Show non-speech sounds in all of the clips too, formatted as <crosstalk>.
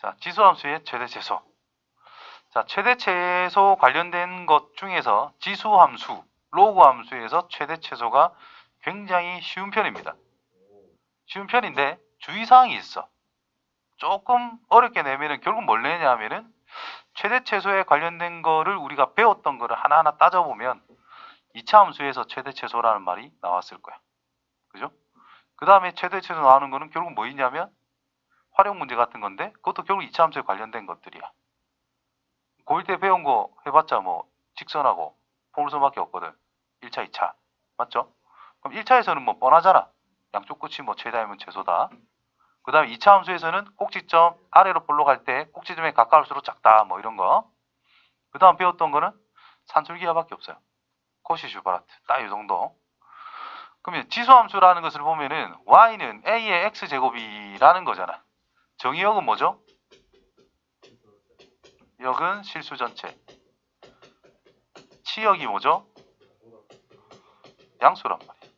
자, 지수함수의 최대 최소. 자, 최대 최소 관련된 것 중에서 지수함수, 로그 함수에서 최대 최소가 굉장히 쉬운 편입니다. 쉬운 편인데 주의사항이 있어. 조금 어렵게 내면은 결국 뭘 내냐면은 최대 최소에 관련된 거를 우리가 배웠던 거를 하나하나 따져보면 2차 함수에서 최대 최소라는 말이 나왔을 거야. 그죠? 그 다음에 최대 최소 나오는 거는 결국 뭐 있냐면 활용 문제 같은 건데 그것도 결국 2차 함수에 관련된 것들이야. 고1 때 배운 거 해봤자 뭐 직선하고 포물선밖에 없거든. 1차, 2차. 맞죠? 그럼 1차에서는 뭐 뻔하잖아. 양쪽 끝이 뭐 최다이면 최소다. 그 다음에 2차 함수에서는 꼭지점 아래로 볼록할 때 꼭지점에 가까울수록 작다. 뭐 이런 거. 그 다음 배웠던 거는 산술기하밖에 없어요. 코시 슈바라트. 딱 이 정도. 그러면 지수함수라는 것을 보면은 y는 a의 x제곱이라는 거잖아. 정의역은 뭐죠? 역은 실수 전체. 치역이 뭐죠? 양수란 말이에요.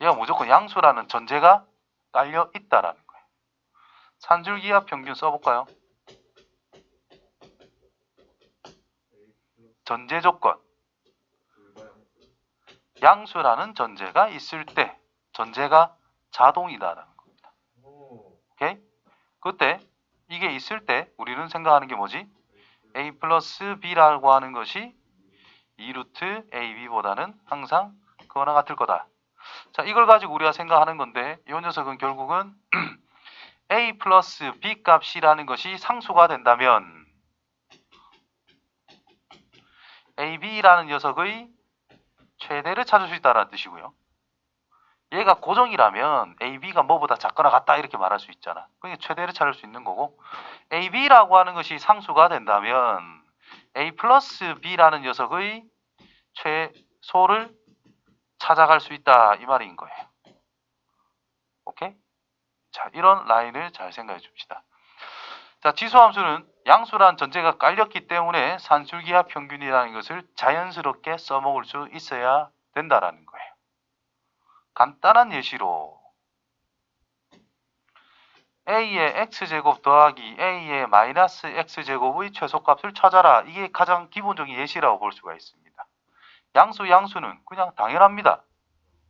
얘가 무조건 양수라는 전제가 깔려 있다라는 거예요. 산줄기압 평균 써볼까요? 전제 조건. 양수라는 전제가 있을 때 전제가 자동이다라는? 그때 이게 있을 때 우리는 생각하는 게 뭐지? a 플러스 b라고 하는 것이 2루트 ab보다는 항상 그거나 같을 거다. 자, 이걸 가지고 우리가 생각하는 건데 이 녀석은 결국은 <clears throat> a 플러스 b 값이라는 것이 상수가 된다면 ab라는 녀석의 최대를 찾을 수 있다는 뜻이고요. 얘가 고정이라면 AB가 뭐보다 작거나 같다 이렇게 말할 수 있잖아. 그게 최대를 찾을 수 있는 거고 AB라고 하는 것이 상수가 된다면 A 플러스 B라는 녀석의 최소를 찾아갈 수 있다 이 말인 거예요. 오케이? 자 이런 라인을 잘 생각해 줍시다. 자 지수함수는 양수란 전제가 깔렸기 때문에 산술기하 평균이라는 것을 자연스럽게 써먹을 수 있어야 된다라는 거예요. 간단한 예시로 a의 x제곱 더하기 a의 마이너스 x제곱의 최소값을 찾아라. 이게 가장 기본적인 예시라고 볼 수가 있습니다. 양수 양수는 그냥 당연합니다.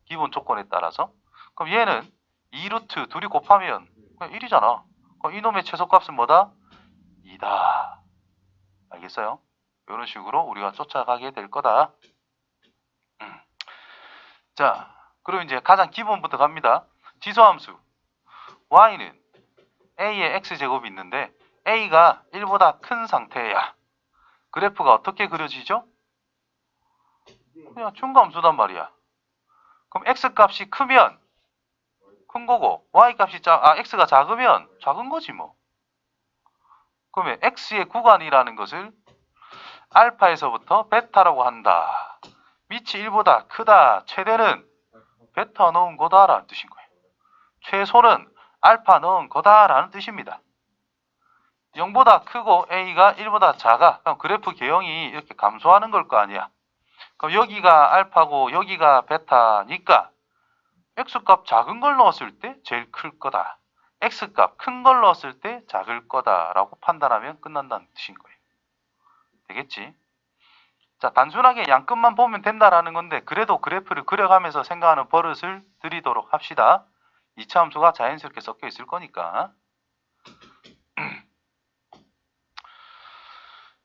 기본 조건에 따라서. 그럼 얘는 2루트 둘이 곱하면 그냥 1이잖아. 그럼 이놈의 최소값은 뭐다? 2다. 알겠어요? 이런 식으로 우리가 쫓아가게 될 거다. 음. 자, 그럼 이제 가장 기본부터 갑니다. 지수함수 y는 a의 x제곱이 있는데 a가 1보다 큰 상태야. 그래프가 어떻게 그려지죠? 그냥 중감수단 말이야. 그럼 x 값이 크면 큰 거고 y 값이 작, 아 x가 작으면 작은 거지 뭐. 그러면 x의 구간이라는 것을 알파에서부터 베타라고 한다. 밑이 1보다 크다. 최대는 베타 넣은 거다라는 뜻인 거예요. 최소는 알파 넣은 거다라는 뜻입니다. 0보다 크고 a가 1보다 작아. 그럼 그래프 개형이 이렇게 감소하는 걸 거 아니야. 그럼 여기가 알파고 여기가 베타니까 x값 작은 걸 넣었을 때 제일 클 거다. x값 큰 걸 넣었을 때 작을 거다라고 판단하면 끝난다는 뜻인 거예요. 되겠지? 자, 단순하게 양끝만 보면 된다라는 건데 그래도 그래프를 그려가면서 생각하는 버릇을 들이도록 합시다. 2차 함수가 자연스럽게 섞여 있을 거니까. <clears throat>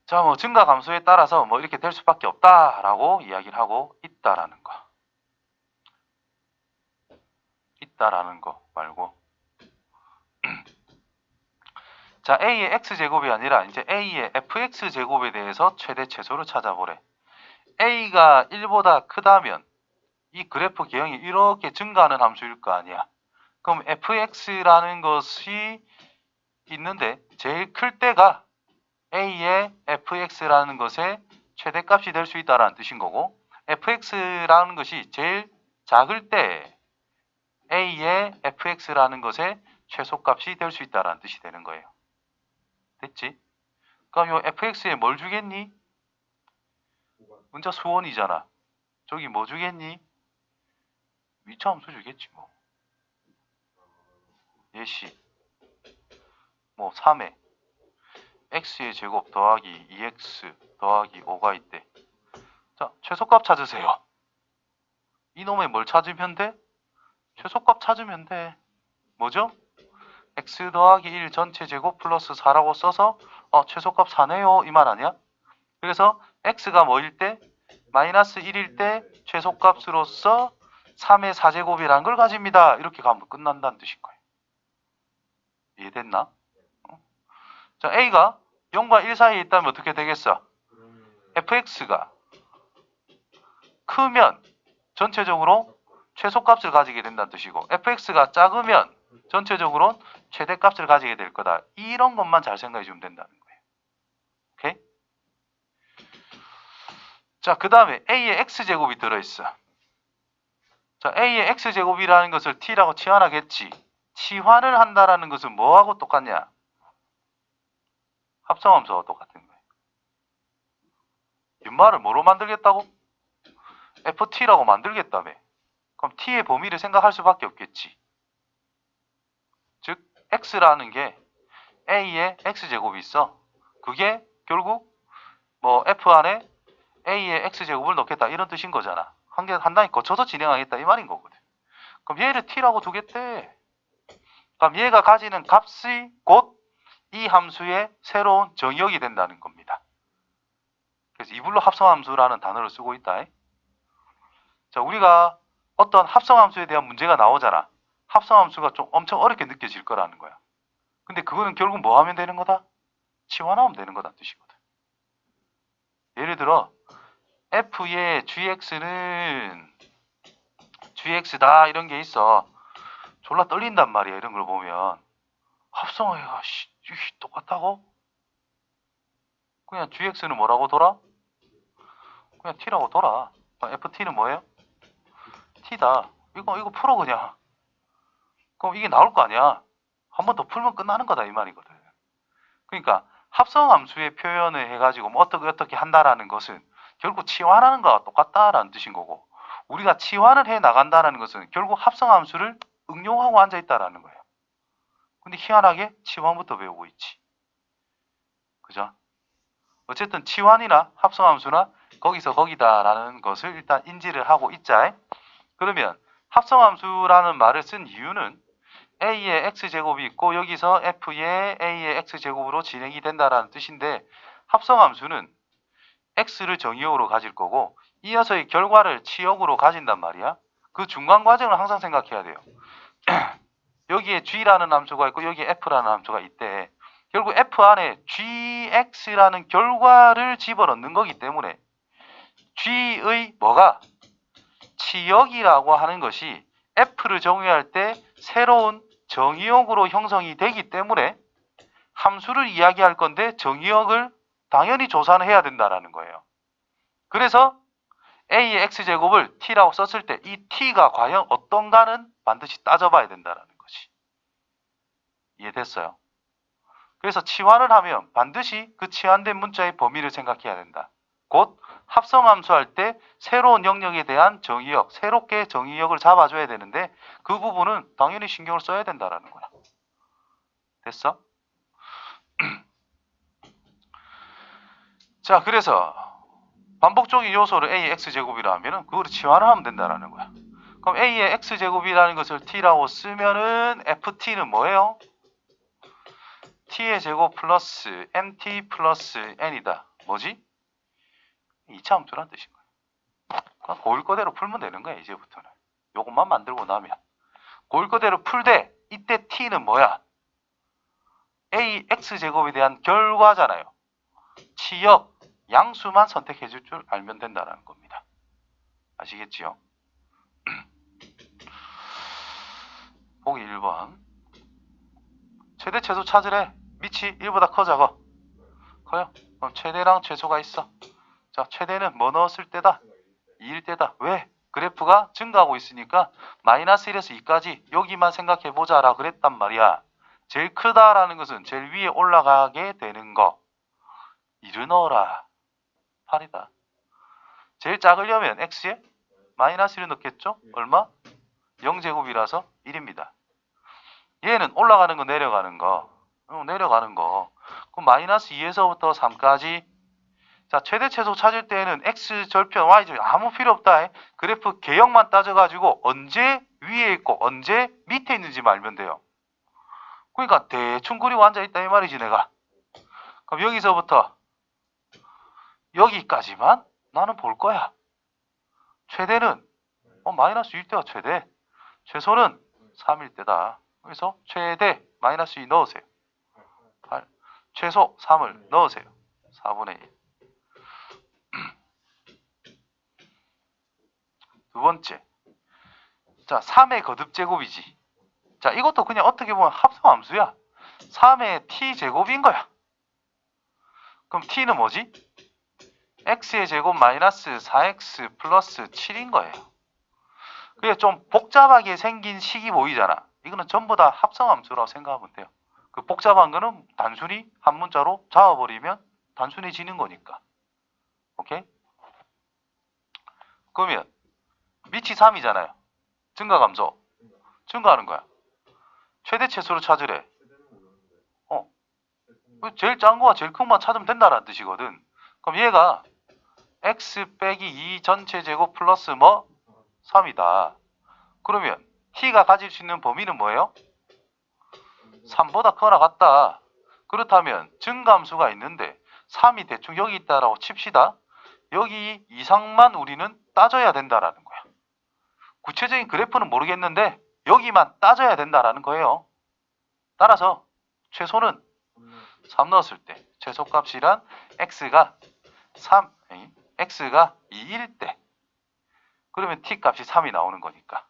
자, 뭐 증가 감소에 따라서 뭐 이렇게 될 수밖에 없다라고 이야기를 하고 있다라는 거. 있다라는 거 말고. 자, a의 x제곱이 아니라 이제 a의 fx제곱에 대해서 최대 최소를 찾아보래. a가 1보다 크다면 이 그래프 개형이 이렇게 증가하는 함수일 거 아니야. 그럼 fx라는 것이 있는데 제일 클 때가 a의 fx라는 것의 최대값이 될 수 있다라는 뜻인 거고 fx라는 것이 제일 작을 때 a의 fx라는 것의 최소값이 될 수 있다라는 뜻이 되는 거예요. 됐지? 그럼 요 fx에 뭘 주겠니? 문자 수원이잖아. 저기 뭐 주겠니? 위차함수 주겠지 뭐. 예시. 뭐 3에 x의 제곱 더하기 2x 더하기 5가 있대. 자, 최소값 찾으세요. 이놈의 뭘 찾으면 돼? 최소값 찾으면 돼. 뭐죠? X 더하기 1 전체 제곱 플러스 4라고 써서 어, 최소값 4네요. 이 말 아니야? 그래서 x가 뭐일 때? 마이너스 1일 때 최소값으로서 3의 4제곱이라는 걸 가집니다. 이렇게 가면 끝난다는 뜻인 거예요. 이해됐나? 어? 자, a가 0과 1 사이에 있다면 어떻게 되겠어? fx가 크면 전체적으로 최소값을 가지게 된다는 뜻이고 fx가 작으면 전체적으로 최대값을 가지게 될 거다. 이런 것만 잘 생각해 주면 된다는 거예요. 오케이? 자, 그 다음에 a의 x제곱이 들어있어. 자, a의 x제곱이라는 것을 t라고 치환하겠지. 치환을 한다라는 것은 뭐하고 똑같냐? 합성함수와 똑같은 거예요. 윤말을 뭐로 만들겠다고? ft라고 만들겠다며. 그럼 t의 범위를 생각할 수밖에 없겠지. 즉 x라는 게 a의 x제곱이 있어. 그게 결국 뭐 f 안에 a의 x제곱을 넣겠다 이런 뜻인 거잖아. 한 개 한 단위 거쳐서 진행하겠다 이 말인 거거든. 그럼 얘를 t라고 두겠대. 그럼 얘가 가지는 값이 곧 이 함수의 새로운 정의역이 된다는 겁니다. 그래서 이불로 합성함수라는 단어를 쓰고 있다. 자, 우리가 어떤 합성함수에 대한 문제가 나오잖아. 합성함수가 좀 엄청 어렵게 느껴질 거라는 거야. 근데 그거는 결국 뭐 하면 되는 거다? 치환하면 되는 거다 뜻이거든. 예를 들어 f의 gx는 gx다 이런 게 있어. 졸라 떨린단 말이야 이런 걸 보면 합성어가 씨, 씨, 똑같다고? 그냥 gx는 뭐라고 돌아? 그냥 t라고 돌아. ft는 뭐예요? t다. 이거 이거 풀어 그냥. 그럼 이게 나올 거 아니야. 한 번 더 풀면 끝나는 거다 이 말이거든. 그러니까 합성함수의 표현을 해가지고 뭐 어떻게 어떻게 한다라는 것은 결국 치환하는 거와 똑같다라는 뜻인 거고 우리가 치환을 해 나간다라는 것은 결국 합성함수를 응용하고 앉아 있다라는 거예요. 근데 희한하게 치환부터 배우고 있지. 그죠? 어쨌든 치환이나 합성함수나 거기서 거기다라는 것을 일단 인지를 하고 있자. 그러면 합성함수라는 말을 쓴 이유는 a의 x제곱이 있고 여기서 f의 a의 x제곱으로 진행이 된다라는 뜻인데 합성함수는 x를 정의역으로 가질 거고 이어서의 결과를 치역으로 가진단 말이야. 그 중간 과정을 항상 생각해야 돼요. <clears throat> 여기에 g라는 함수가 있고 여기에 f라는 함수가 있대. 결국 f 안에 gx라는 결과를 집어넣는 거기 때문에 g의 뭐가 치역이라고 하는 것이 f를 정의할 때 새로운 정의역으로 형성이 되기 때문에 함수를 이야기할 건데 정의역을 당연히 조사는 해야 된다라는 거예요. 그래서 a의 x제곱을 t라고 썼을 때 이 t가 과연 어떤가는 반드시 따져봐야 된다라는 것이 이해됐어요? 그래서 치환을 하면 반드시 그 치환된 문자의 범위를 생각해야 된다. 곧 합성함수할 때 새로운 영역에 대한 정의역, 새롭게 정의역을 잡아줘야 되는데 그 부분은 당연히 신경을 써야 된다라는 거야. 됐어? <clears throat> 자, 그래서 반복적인 요소를 a의 x제곱이라 하면은 그걸 치환을 하면 된다라는 거야. 그럼 a의 x제곱이라는 것을 t라고 쓰면은 ft는 뭐예요? t의 제곱 플러스 mt 플러스 n이다. 뭐지? 2차 함수란 뜻인 거야. 그냥 고일 거대로 풀면 되는 거야, 이제부터는. 요것만 만들고 나면. 고일 거대로 풀되 이때 t는 뭐야? a x제곱에 대한 결과잖아요. 치역, 양수만 선택해 줄 줄 알면 된다는 겁니다. 아시겠지요? <clears throat> 보기 1번. 최대 최소 찾으래. 밑이 1보다 커 작아. 커요? 그럼 최대랑 최소가 있어. 자, 최대는 뭐 넣었을 때다? 2일 때다. 왜? 그래프가 증가하고 있으니까 마이너스 1에서 2까지 여기만 생각해 보자 라 그랬단 말이야. 제일 크다라는 것은 제일 위에 올라가게 되는 거. 1을 넣어라. 8이다. 제일 작으려면 x에 마이너스 1을 넣겠죠? 얼마? 0제곱이라서 1입니다. 얘는 올라가는 거 내려가는 거 어, 내려가는 거. 그럼 마이너스 2에서부터 3까지. 자, 최대 최소 찾을 때는 x 절편, y 절편 아무 필요 없다. 그래프 개형만 따져가지고 언제 위에 있고 언제 밑에 있는지 말면 돼요. 그러니까 대충 그리고 앉아있다 이 말이지 내가. 그럼 여기서부터 여기까지만 나는 볼 거야. 최대는 어, 마이너스 1대가 최대. 최소는 3일 때다. 그래서 최대 마이너스 2 넣으세요. 8. 최소 3을 넣으세요. 4분의 1. 두 번째. 자, 3의 거듭 제곱이지. 자, 이것도 그냥 어떻게 보면 합성함수야. 3의 t 제곱인 거야. 그럼 t는 뭐지? x의 제곱 마이너스 4x 플러스 7인 거예요. 그게 좀 복잡하게 생긴 식이 보이잖아. 이거는 전부 다 합성함수라고 생각하면 돼요. 그 복잡한 거는 단순히 한 문자로 잡아버리면 단순해지는 거니까. 오케이? 그러면 밑이 3이잖아요. 증가 감소. 증가하는 거야. 최대 최소로 찾으래. 어. 그 제일 작은 거와 제일 큰 것만 찾으면 된다라는 뜻이거든. 그럼 얘가 x 빼기 2 전체 제곱 플러스 뭐? 3이다. 그러면 t가 가질 수 있는 범위는 뭐예요? 3보다 크거나 같다. 그렇다면 증감수가 있는데 3이 대충 여기 있다라고 칩시다. 여기 이상만 우리는 따져야 된다라는. 구체적인 그래프는 모르겠는데 여기만 따져야 된다라는 거예요. 따라서 최소는 3 넣었을 때 최소값이란 x가 3, 에이, x가 2일 때 그러면 t 값이 3이 나오는 거니까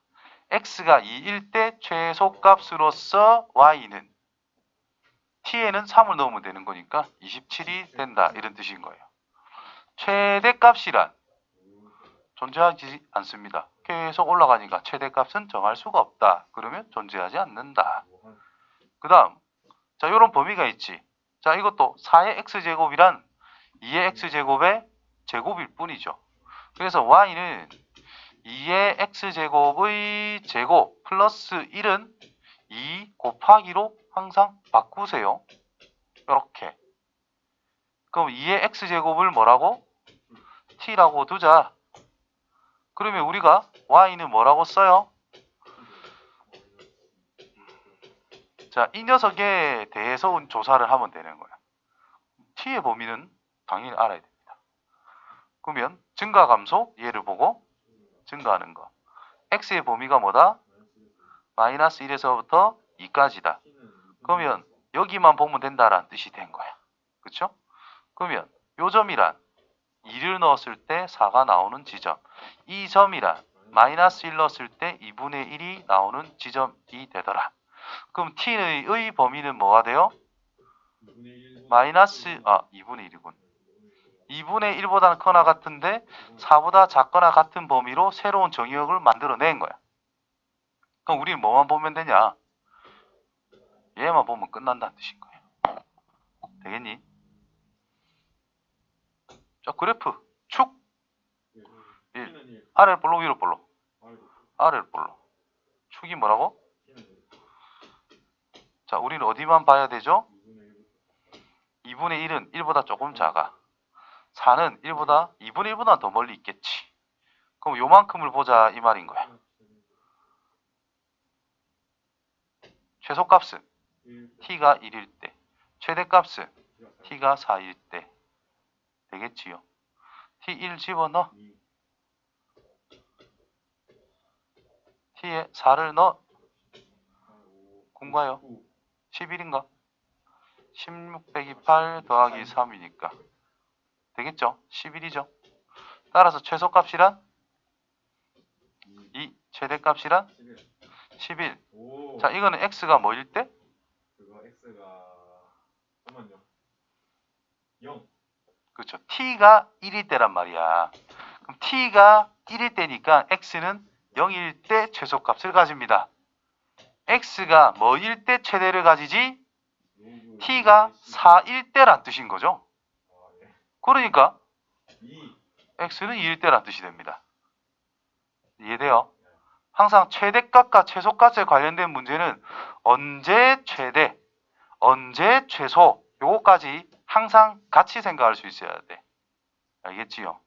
x가 2일 때 최소값으로서 y는 t에는 3을 넣으면 되는 거니까 27이 된다 이런 뜻인 거예요. 최대값이란 존재하지 않습니다. 계속 올라가니까 최대값은 정할 수가 없다. 그러면 존재하지 않는다. 그 다음 자 이런 범위가 있지. 자 이것도 4의 x제곱이란 2의 x제곱의 제곱일 뿐이죠. 그래서 y는 2의 x제곱의 제곱 플러스 1은 2 곱하기로 항상 바꾸세요. 이렇게. 그럼 2의 x제곱을 뭐라고? t라고 두자. 그러면 우리가 y는 뭐라고 써요? 자, 이 녀석에 대해서 조사를 하면 되는 거야. t의 범위는 당연히 알아야 됩니다. 그러면 증가 감소 얘를 보고 증가하는 거. x의 범위가 뭐다? 마이너스 1에서부터 2까지다. 그러면 여기만 보면 된다라는 뜻이 된 거야. 그쵸? 그러면 요 점이란 2를 넣었을 때 4가 나오는 지점. 이 점이란 마이너스 1 넣었을 때 2분의 1이 나오는 지점이 되더라. 그럼 t의 의 범위는 뭐가 돼요? 마이너스 아 2분의 1이군. 2분의 1보다는 크거나 같은데 4보다 작거나 같은 범위로 새로운 정의역을 만들어낸 거야. 그럼 우리는 뭐만 보면 되냐? 얘만 보면 끝난다는 뜻인 거예요. 되겠니? 자, 그래프. 축. 아래를 볼로 위로 볼로. 아래를 볼로. 축이 뭐라고? 자, 우리는 어디만 봐야 되죠? 2분의 1은 1보다 조금 작아. 4는 1보다 2분의 1보다 더 멀리 있겠지. 그럼 요만큼을 보자 이 말인 거야. 최소값은 t가 1일 때, 최대값은 t가 4일 때 되겠지요. t1 집어넣어 t에 4를 넣어 공과요. 11인가? 16 빼기 8 더하기 3이니까 되겠죠? 11이죠. 따라서 최소값이란 2, 최대값이란 11. 오. 자, 이거는 x가 뭐일 때? 그거 x가 잠깐만요. 0. 그렇죠. t가 1일 때란 말이야. 그럼 t가 1일 때니까 x는 0일 때 최소값을 가집니다. x가 뭐일 때 최대를 가지지? t가 4일 때란 뜻인 거죠. 그러니까 2. x는 2일 때란 뜻이 됩니다. 이해돼요? 항상 최대값과 최소값에 관련된 문제는 언제 최대, 언제 최소 요거까지 항상 같이 생각할 수 있어야 돼. 알겠지요?